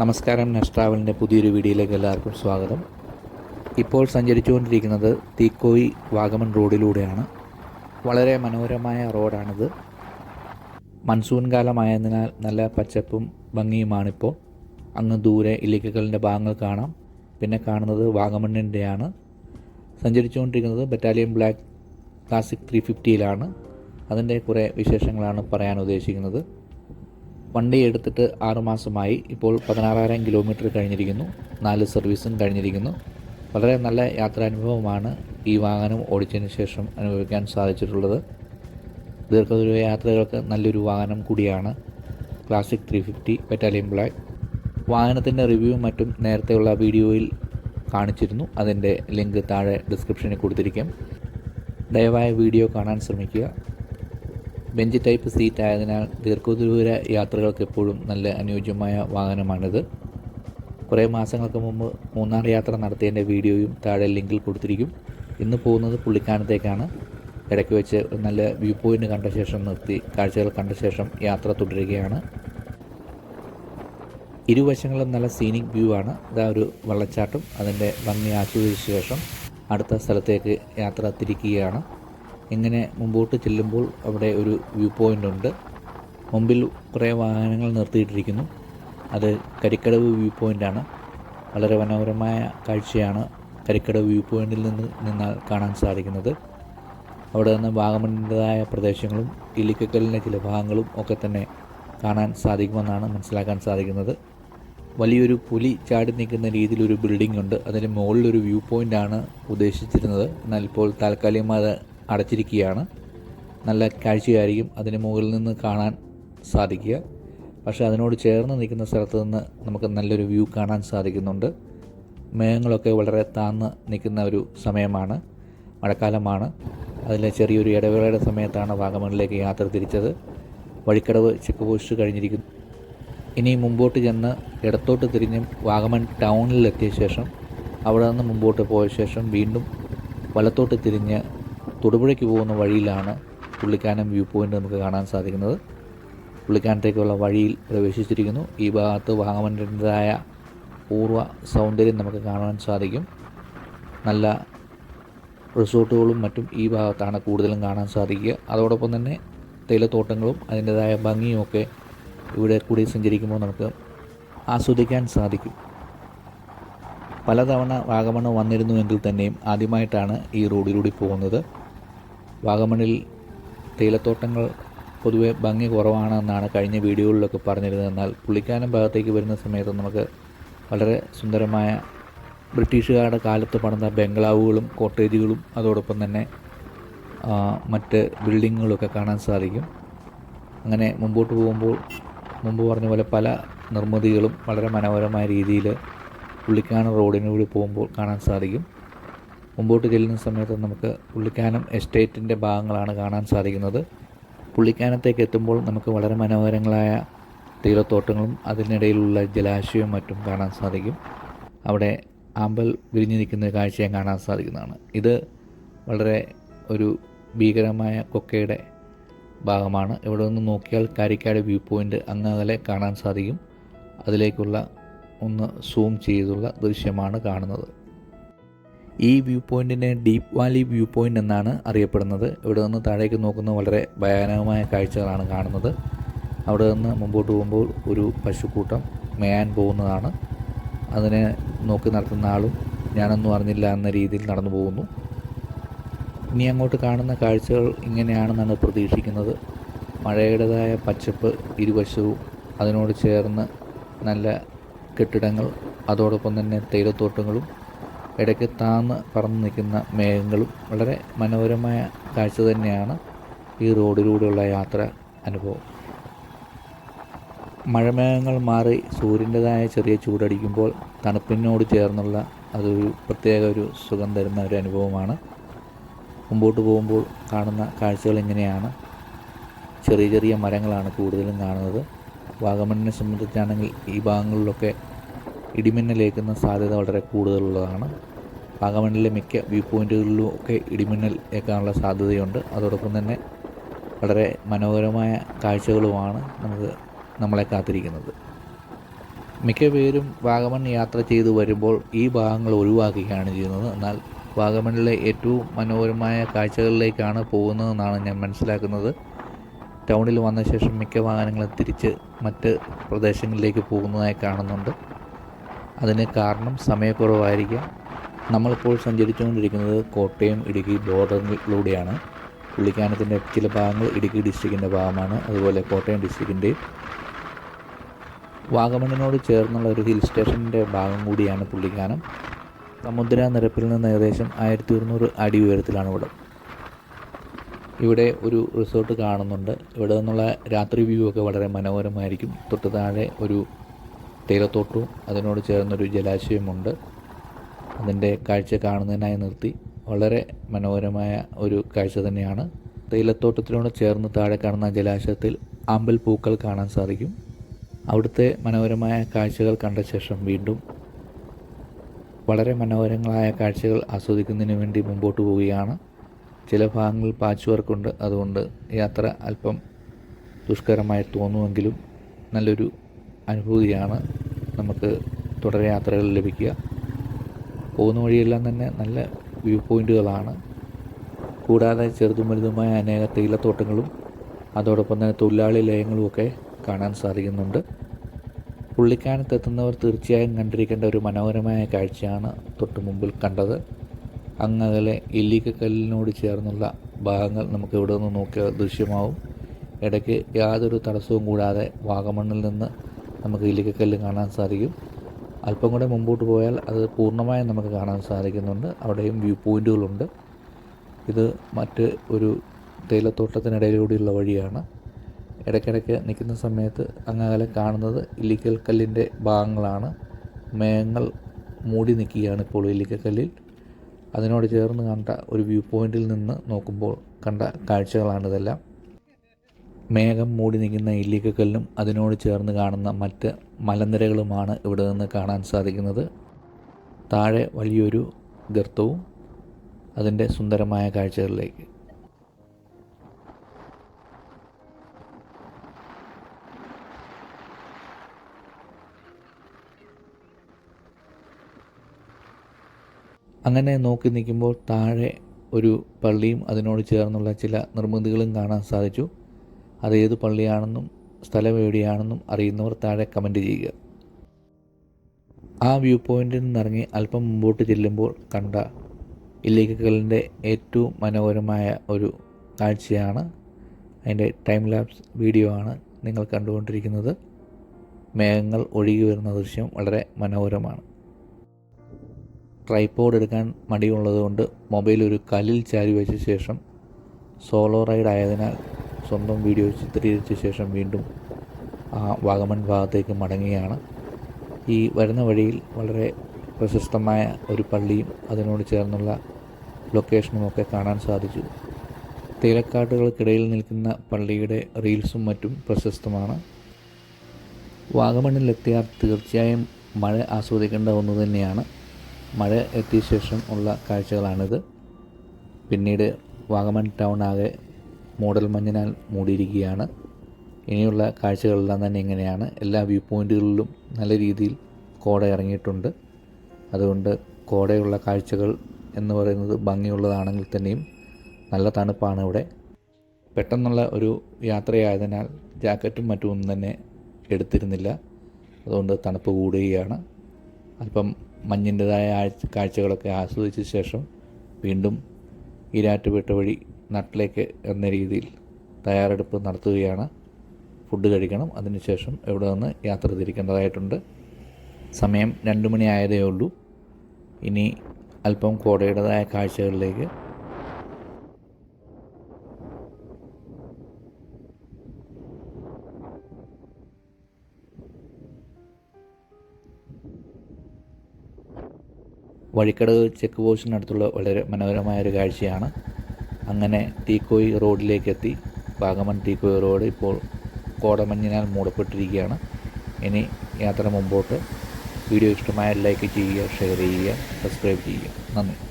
നമസ്കാരം നെക്സ്റ്റ് ട്രാവലിന്റെ പുതിയൊരു വീഡിയോയിലേക്ക് എല്ലാവർക്കും സ്വാഗതം. ഇപ്പോൾ സഞ്ചരിച്ചുകൊണ്ടിരിക്കുന്നത് തീക്കോയി വാഗമൺ റോഡിലൂടെയാണ്. വളരെ മനോഹരമായ റോഡാണിത്. മൺസൂൺ കാലമായതിനാൽ നല്ല പച്ചപ്പും ഭംഗിയുമാണിപ്പോൾ. അങ്ങ് ദൂരെ ഇല്ലിക്കലിന്റെ ഭാഗങ്ങൾ കാണാം. പിന്നെ കാണുന്നത് വാഗമണ്ണിന്റെയാണ് സഞ്ചരിച്ചുകൊണ്ടിരിക്കുന്നത് ബറ്റാലിയൻ ബ്ലാക്ക് ക്ലാസിക് ത്രീ ഫിഫ്റ്റിയിലാണ്. അതിന്റെ കുറേ വിശേഷങ്ങളാണ് പറയാൻ ഉദ്ദേശിക്കുന്നത്. വണ്ടി എടുത്തിട്ട് ആറുമാസമായി ഇപ്പോൾ പതിനാറായിരം കിലോമീറ്റർ കഴിഞ്ഞിരിക്കുന്നു. നാല് സർവീസും കഴിഞ്ഞിരിക്കുന്നു. വളരെ നല്ല യാത്രാനുഭവമാണ് ഈ വാഹനം ഓടിച്ചതിന് ശേഷം അനുഭവിക്കാൻ സാധിച്ചിട്ടുള്ളത്. ദീർഘദൂര യാത്രകൾക്ക് നല്ലൊരു വാഹനം കൂടിയാണ് classic three fifty battalion black. വാഹനത്തിന്റെ റിവ്യൂവും മറ്റും നേരത്തെയുള്ള വീഡിയോയിൽ കാണിച്ചിരുന്നു. അതിന്റെ ലിങ്ക് താഴെ ഡിസ്ക്രിപ്ഷനിൽ കൊടുത്തിരിക്കും. ദയവായി വീഡിയോ കാണാൻ ശ്രമിക്കുക. ബെഞ്ച് ടൈപ്പ് സീറ്റ് ആയതിനാൽ ദീർഘദൂര യാത്രകൾക്ക് എപ്പോഴും നല്ല അനുയോജ്യമായ വാഹനമാണിത്. കുറേ മാസങ്ങൾക്ക് മുമ്പ് മൂന്നാർ യാത്ര നടത്തിയതിന്റെ വീഡിയോയും താഴെ ലിങ്കിൽ കൊടുത്തിരിക്കും. ഇന്ന് പോകുന്നത് പുള്ളിക്കാനത്തേക്കാണ്. ഇടയ്ക്ക് വെച്ച് നല്ല വ്യൂ പോയിന്റ് കണ്ട ശേഷം നിർത്തി കാഴ്ചകൾ കണ്ട ശേഷം യാത്ര തുടരുകയാണ്. ഇരുവശങ്ങളും നല്ല സീനിക് വ്യൂ ആണ്. ഇതാ ഒരു വെള്ളച്ചാട്ടം. അതിന്റെ ഭംഗി ആസ്വദിച്ച ശേഷം അടുത്ത സ്ഥലത്തേക്ക് യാത്ര തിരിക്കുകയാണ്. ഇങ്ങനെ മുമ്പോട്ട് ചെല്ലുമ്പോൾ അവിടെ ഒരു വ്യൂ പോയിന്റ് ഉണ്ട്. മുമ്പിൽ കുറേ വാഹനങ്ങൾ നിർത്തിയിട്ടിരിക്കുന്നു. അത് കരിക്കടവ് വ്യൂ പോയിന്റാണ് വളരെ മനോഹരമായ കാഴ്ചയാണ് കരിക്കടവ് വ്യൂ പോയിന്റിൽ നിന്ന് നിന്നാൽ കാണാൻ സാധിക്കുന്നത്. അവിടെ നിന്ന് വാഗമണിന്റെതായ പ്രദേശങ്ങളും ഇല്ലിക്കക്കലിന്റെ ചില ഭാഗങ്ങളും ഒക്കെ തന്നെ കാണാൻ സാധിക്കുമെന്നാണ് മനസ്സിലാക്കാൻ സാധിക്കുന്നത്. വലിയൊരു പുലി ചാടി നിൽക്കുന്ന രീതിയിലൊരു ബിൽഡിംഗ് ഉണ്ട്. അതിന് മുകളിലൊരു വ്യൂ പോയിന്റാണ് ഉദ്ദേശിച്ചിരുന്നത്. എന്നാൽ ഇപ്പോൾ താൽക്കാലികമായി അടച്ചിരിക്കുകയാണ്. നല്ല കാഴ്ചയായിരിക്കും അതിന് മുകളിൽ നിന്ന് കാണാൻ സാധിക്കുക. പക്ഷേ അതിനോട് ചേർന്ന് നിൽക്കുന്ന സ്ഥലത്ത് നിന്ന് നമുക്ക് നല്ലൊരു വ്യൂ കാണാൻ സാധിക്കുന്നുണ്ട്. മേഘങ്ങളൊക്കെ വളരെ താന്ന് നിൽക്കുന്ന ഒരു സമയമാണ് മഴക്കാലമാണ്. അതിലെ ചെറിയൊരു ഇടവേളയുടെ സമയത്താണ് വാഗമണിലേക്ക് യാത്ര തിരിച്ചത്. വഴിക്കടവ് ചെക്ക് പോസ്റ്റ് കഴിഞ്ഞിരിക്കുന്നു. ഇനി മുമ്പോട്ട് ചെന്ന് ഇടത്തോട്ട് തിരിഞ്ഞ് വാഗമൺ ടൗണിലെത്തിയ ശേഷം അവിടെ നിന്ന് മുമ്പോട്ട് പോയ ശേഷം വീണ്ടും വലത്തോട്ട് തിരിഞ്ഞ് തൊടുപുഴയ്ക്ക് പോകുന്ന വഴിയിലാണ് പുള്ളിക്കാനം വ്യൂ പോയിന്റ് നമുക്ക് കാണാൻ സാധിക്കുന്നത്. പുള്ളിക്കാനത്തേക്കുള്ള വഴിയിൽ പ്രവേശിച്ചിരിക്കുന്നു. ഈ ഭാഗത്ത് വാഗമണിന്റെതായ പൂർവ സൗന്ദര്യം നമുക്ക് കാണാൻ സാധിക്കും. നല്ല റിസോർട്ടുകളും മറ്റും ഈ ഭാഗത്താണ് കൂടുതലും കാണാൻ സാധിക്കുക. അതോടൊപ്പം തന്നെ തേയിലത്തോട്ടങ്ങളും അതിന്റെതായ ഭംഗിയും ഒക്കെ ഇവിടെ കൂടി സഞ്ചരിക്കുമ്പോൾ നമുക്ക് ആസ്വദിക്കാൻ സാധിക്കും. പലതവണ വാഗമൺ വന്നിരുന്നുവെങ്കിൽ തന്നെയും ആദ്യമായിട്ടാണ് ഈ റോഡിലൂടെ പോകുന്നത്. വാഗമണിൽ തേയിലത്തോട്ടങ്ങൾ പൊതുവെ ഭംഗി കുറവാണ് എന്നാണ് കഴിഞ്ഞ വീഡിയോകളിലൊക്കെ പറഞ്ഞിരുന്നത്. എന്നാൽ പുള്ളിക്കാനം ഭാഗത്തേക്ക് വരുന്ന സമയത്ത് നമുക്ക് വളരെ സുന്ദരമായ ബ്രിട്ടീഷുകാരുടെ കാലത്ത് പണിത ബംഗ്ലാവുകളും കോട്ടേജുകളും അതോടൊപ്പം തന്നെ മറ്റ് ബിൽഡിങ്ങുകളൊക്കെ കാണാൻ സാധിക്കും. അങ്ങനെ മുമ്പോട്ട് പോകുമ്പോൾ മുമ്പ് പറഞ്ഞ പോലെ പല നിർമ്മിതികളും വളരെ മനോഹരമായ രീതിയിൽ പുള്ളിക്കാനം റോഡിനൂടെ പോകുമ്പോൾ കാണാൻ സാധിക്കും. മുമ്പോട്ട് ചെല്ലുന്ന സമയത്ത് നമുക്ക് പുള്ളിക്കാനം എസ്റ്റേറ്റിന്റെ ഭാഗങ്ങളാണ് കാണാൻ സാധിക്കുന്നത്. പുള്ളിക്കാനത്തേക്ക് എത്തുമ്പോൾ നമുക്ക് വളരെ മനോഹരങ്ങളായ തീരത്തോട്ടങ്ങളും അതിനിടയിലുള്ള ജലാശയവും മറ്റും കാണാൻ സാധിക്കും. അവിടെ ആമ്പൽ വിരിഞ്ഞു നിൽക്കുന്ന കാഴ്ചയും കാണാൻ സാധിക്കുന്നതാണ്. ഇത് വളരെ ഒരു ഭീകരമായ കൊക്കയുടെ ഭാഗമാണ്. ഇവിടെ നിന്ന് നോക്കിയാൽ കാരിക്കാട് വ്യൂ പോയിന്റ് അങ്ങകലെ കാണാൻ സാധിക്കും. അതിലേക്കുള്ള ഒന്ന് സൂം ചെയ്തുള്ള ദൃശ്യമാണ് കാണുന്നത്. ഈ വ്യൂ പോയിന്റിനെ ഡീപ്പ് വാലി വ്യൂ പോയിന്റ് എന്നാണ് അറിയപ്പെടുന്നത്. ഇവിടെ നിന്ന് താഴേക്ക് നോക്കുന്ന വളരെ ഭയാനകമായ കാഴ്ചകളാണ് കാണുന്നത്. അവിടെ നിന്ന് മുമ്പോട്ട് പോകുമ്പോൾ ഒരു പശുക്കൂട്ടം മേയാൻ പോകുന്നതാണ്. അതിനെ നോക്കി നടത്തുന്ന ആളും ഞാനൊന്നും അറിഞ്ഞില്ല എന്ന രീതിയിൽ നടന്നു പോകുന്നു. ഇനി അങ്ങോട്ട് കാണുന്ന കാഴ്ചകൾ ഇങ്ങനെയാണെന്നാണ് പ്രതീക്ഷിക്കുന്നത്. മഴയുടേതായ പച്ചപ്പ് ഇരുവശവും അതിനോട് ചേർന്ന് നല്ല കെട്ടിടങ്ങൾ അതോടൊപ്പം തന്നെ തേയിലത്തോട്ടങ്ങളും ഇടയ്ക്ക് താന്ന് പറന്ന് നിൽക്കുന്ന മേഘങ്ങളും വളരെ മനോഹരമായ കാഴ്ച തന്നെയാണ് ഈ റോഡിലൂടെയുള്ള യാത്ര അനുഭവം. മഴമേഘങ്ങൾ മാറി സൂര്യന്റെതായ ചെറിയ ചൂടടിക്കുമ്പോൾ തണുപ്പിനോട് ചേർന്നുള്ള അതൊരു പ്രത്യേക ഒരു സുഖം തരുന്ന ഒരു അനുഭവമാണ്. മുമ്പോട്ട് പോകുമ്പോൾ കാണുന്ന കാഴ്ചകൾ ഇങ്ങനെയാണ്. ചെറിയ ചെറിയ മരങ്ങളാണ് കൂടുതലും കാണുന്നത്. വാഗമണ്ണിനെ സംബന്ധിച്ചാണെങ്കിൽ ഈ ഭാഗങ്ങളിലൊക്കെ ഇടിമിന്നലേക്കുന്ന സാധ്യത വളരെ കൂടുതലുള്ളതാണ്. വാഗമണിലെ മിക്ക വ്യൂ പോയിന്റുകളിലും ഒക്കെ ഇടിമിന്നൽ ഏൽക്കാനുള്ള സാധ്യതയുണ്ട്. അതോടൊപ്പം തന്നെ വളരെ മനോഹരമായ കാഴ്ചകളുമാണ് നമുക്ക് നമ്മളെ കാത്തിരിക്കുന്നത്. മിക്ക പേരും വാഗമൺ യാത്ര ചെയ്തു വരുമ്പോൾ ഈ ഭാഗങ്ങൾ ഒഴിവാക്കുകയാണ് ചെയ്യുന്നത്. എന്നാൽ വാഗമണിലെ ഏറ്റവും മനോഹരമായ കാഴ്ചകളിലേക്കാണ് പോകുന്നതെന്നാണ് ഞാൻ മനസ്സിലാക്കുന്നത്. ടൗണിൽ വന്ന ശേഷം മിക്ക വാഹനങ്ങളും തിരിച്ച് മറ്റ് പ്രദേശങ്ങളിലേക്ക് പോകുന്നതായി കാണുന്നുണ്ട്. അതിന് കാരണം സമയക്കുറവായിരിക്കാം. നമ്മളിപ്പോൾ സഞ്ചരിച്ചുകൊണ്ടിരിക്കുന്നത് കോട്ടയം ഇടുക്കി ബോർഡറിലൂടെയാണ്. പുള്ളിക്കാനത്തിന്റെ ചില ഭാഗങ്ങൾ ഇടുക്കി ഡിസ്ട്രിക്റ്റിന്റെ ഭാഗമാണ്. അതുപോലെ കോട്ടയം ഡിസ്ട്രിക്റ്റിന്റെയും വാഗമണ്ണിനോട് ചേർന്നുള്ള ഒരു ഹിൽ സ്റ്റേഷന്റെ ഭാഗം കൂടിയാണ് പുള്ളിക്കാനം. സമുദ്രനിരപ്പിൽ നിന്ന് ഏകദേശം ആയിരത്തി ഒരുന്നൂറ് അടി ഉയരത്തിലാണ് ഇവിടെ. ഇവിടെ ഒരു റിസോർട്ട് കാണുന്നുണ്ട്. ഇവിടെ നിന്നുള്ള രാത്രി വ്യൂ ഒക്കെ വളരെ മനോഹരമായിരിക്കും. തൊട്ട് താഴെ ഒരു തേയിലത്തോട്ടവും അതിനോട് ചേർന്നൊരു ജലാശയമുണ്ട്. അതിന്റെ കാഴ്ച കാണുന്നതിനായി നിർത്തി. വളരെ മനോഹരമായ ഒരു കാഴ്ച തന്നെയാണ്. തേയിലത്തോട്ടത്തിനോട് ചേർന്ന് താഴെ കാണുന്ന ജലാശയത്തിൽ ആമ്പൽ പൂക്കൾ കാണാൻ സാധിക്കും. അവിടുത്തെ മനോഹരമായ കാഴ്ചകൾ കണ്ട ശേഷം വീണ്ടും വളരെ മനോഹരങ്ങളായ കാഴ്ചകൾ ആസ്വദിക്കുന്നതിന് വേണ്ടി മുമ്പോട്ട് പോവുകയാണ്. ചില ഭാഗങ്ങളിൽ പാച്ച് വർക്കുണ്ട് അതുകൊണ്ട് യാത്ര അല്പം ദുഷ്കരമായി തോന്നുമെങ്കിലും നല്ലൊരു അനുഭൂതിയാണ്. നമുക്ക് തുടരെ യാത്രകൾ ലഭിക്കുക. പോകുന്ന വഴിയെല്ലാം തന്നെ നല്ല വ്യൂ പോയിന്റുകളാണ് കൂടാതെ ചെറുതും വലുതുമായ അനേക തേയിലത്തോട്ടങ്ങളും അതോടൊപ്പം തന്നെ തൊഴിലാളി ലയങ്ങളും ഒക്കെ കാണാൻ സാധിക്കുന്നുണ്ട്. പുള്ളിക്കാനത്തെത്തുന്നവർ തീർച്ചയായും കണ്ടിരിക്കേണ്ട ഒരു മനോഹരമായ കാഴ്ചയാണ് തൊട്ട് മുമ്പിൽ കണ്ടത്. അങ്ങകലെ ഇല്ലിക്കക്കല്ലിനോട് ചേർന്നുള്ള ഭാഗങ്ങൾ നമുക്ക് ഇവിടെ നിന്ന് നോക്കിയാൽ ദൃശ്യമാവും. ഇടയ്ക്ക് യാതൊരു തടസ്സവും കൂടാതെ വാഗമണ്ണിൽ നിന്ന് നമുക്ക് ഇല്ലിക്കക്കല്ല് കാണാൻ സാധിക്കും. അല്പം കൂടെ മുമ്പോട്ട് പോയാൽ അത് പൂർണമായും നമുക്ക് കാണാൻ സാധിക്കുന്നുണ്ട്. അവിടെയും വ്യൂ പോയിന്റുകളുണ്ട് ഇത് മറ്റ് ഒരു തേയിലത്തോട്ടത്തിനിടയിലൂടെയുള്ള വഴിയാണ്. ഇടയ്ക്കിടയ്ക്ക് നിൽക്കുന്ന സമയത്ത് അങ്ങകലെ കാണുന്നത് ഇല്ലിക്കൽ കല്ലിന്റെ ഭാഗങ്ങളാണ്. മേഘങ്ങൾ മൂടി നിൽക്കുകയാണ് ഇപ്പോൾ ഇല്ലിക്കക്കല്ലിൽ അതിനോട് ചേർന്ന് കണ്ട ഒരു വ്യൂ പോയിന്റിൽ നിന്ന് നോക്കുമ്പോൾ കണ്ട കാഴ്ചകളാണിതെല്ലാം. മേഘം മൂടി നിൽക്കുന്ന ഇല്ലിക്കക്കല്ലും അതിനോട് ചേർന്ന് കാണുന്ന മറ്റ് മലനിരകളുമാണ് ഇവിടെ നിന്ന് കാണാൻ സാധിക്കുന്നത്. താഴെ വലിയൊരു ഗർത്തവും അതിന്റെ സുന്ദരമായ കാഴ്ചകളിലേക്ക്. അങ്ങനെ നോക്കി നിൽക്കുമ്പോൾ താഴെ ഒരു പള്ളിയും അതിനോട് ചേർന്നുള്ള ചില നിർമ്മിതികളും കാണാൻ സാധിച്ചു. അത് ഏത് പള്ളിയാണെന്നും സ്ഥലം എവിടെയാണെന്നും അറിയുന്നവർ താഴെ കമന്റ് ചെയ്യുക. ആ വ്യൂ പോയിന്റിൽ നിന്നിറങ്ങി അല്പം മുമ്പോട്ട് ചെല്ലുമ്പോൾ കണ്ട ഇല്ലിക്കലിന്റെ ഏറ്റവും മനോഹരമായ ഒരു കാഴ്ചയാണ് അതിന്റെ ടൈം ലാപ്സ് വീഡിയോ ആണ് നിങ്ങൾ കണ്ടുകൊണ്ടിരിക്കുന്നത്. മേഘങ്ങൾ ഒഴുകി വരുന്ന ദൃശ്യം വളരെ മനോഹരമാണ്. ട്രൈപോഡ് എടുക്കാൻ മടിയുള്ളതുകൊണ്ട് മൊബൈൽ ഒരു കല്ലിൽ ചാരി വെച്ച ശേഷം സോളോ റൈഡ് ആയതിനാൽ സ്വന്തം വീഡിയോ ചിത്രീകരിച്ച ശേഷം വീണ്ടും ആ വാഗമൺ ഭാഗത്തേക്ക് മടങ്ങുകയാണ്. ഈ വരുന്ന വഴിയിൽ വളരെ പ്രശസ്തമായ ഒരു പള്ളിയും അതിനോട് ചേർന്നുള്ള ലൊക്കേഷനും ഒക്കെ കാണാൻ സാധിച്ചു. തേയിലക്കാട്ടുകൾക്കിടയിൽ നിൽക്കുന്ന പള്ളിയുടെ റീൽസും മറ്റും പ്രശസ്തമാണ്. വാഗമണ്ണിലെത്തിയാൽ തീർച്ചയായും മഴ ആസ്വദിക്കേണ്ട ഒന്ന് തന്നെയാണ്. മഴ എത്തിയ ശേഷം ഉള്ള കാഴ്ചകളാണിത്. പിന്നീട് വാഗമൺ ടൗൺ ആകെ മൂടൽ മഞ്ഞിനാൽ മൂടിയിരിക്കുകയാണ്. ഇനിയുള്ള കാഴ്ചകളെല്ലാം തന്നെ ഇങ്ങനെയാണ്. എല്ലാ വ്യൂ പോയിന്റുകളിലും നല്ല രീതിയിൽ കോട ഇറങ്ങിയിട്ടുണ്ട്. അതുകൊണ്ട് കോടയുള്ള കാഴ്ചകൾ എന്ന് പറയുന്നത് ഭംഗിയുള്ളതാണെങ്കിൽ തന്നെയും നല്ല തണുപ്പാണ് ഇവിടെ. പെട്ടെന്നുള്ള ഒരു യാത്രയായതിനാൽ ജാക്കറ്റും മറ്റും തന്നെ എടുത്തിരുന്നില്ല. അതുകൊണ്ട് തണുപ്പ് കൂടുകയാണ്. അല്പം മഞ്ഞിന്റെതായ കാഴ്ചകളൊക്കെ ആസ്വദിച്ച ശേഷം വീണ്ടും ഈരാറ്റുപേട്ട വഴി നാട്ടിലേക്ക് എന്ന രീതിയിൽ തയ്യാറെടുപ്പ് നടത്തുകയാണ്. ഫുഡ് കഴിക്കണം. അതിനുശേഷം ഇവിടെ നിന്ന് യാത്ര തിരിക്കേണ്ടതായിട്ടുണ്ട്. സമയം രണ്ട് മണിയായതേ ഉള്ളൂ. ഇനി അല്പം കോടയുടേതായ കാഴ്ചകളിലേക്ക് വഴിക്കടവ് ചെക്ക് പോസ്റ്റിനടുത്തുള്ള വളരെ മനോഹരമായ ഒരു കാഴ്ചയാണ്. അങ്ങനെ തീക്കോയി റോഡിലേക്ക് എത്തി വാഗമൺ തീക്കോയി റോഡ് ഇപ്പോൾ കോടമഞ്ഞിനാൽ മൂടപ്പെട്ടിരിക്കുകയാണ്. ഇനി യാത്ര മുമ്പോട്ട്. വീഡിയോ ഇഷ്ടമായ ലൈക്ക് ചെയ്യുക ഷെയർ ചെയ്യുക സബ്സ്ക്രൈബ് ചെയ്യുക. നന്ദി.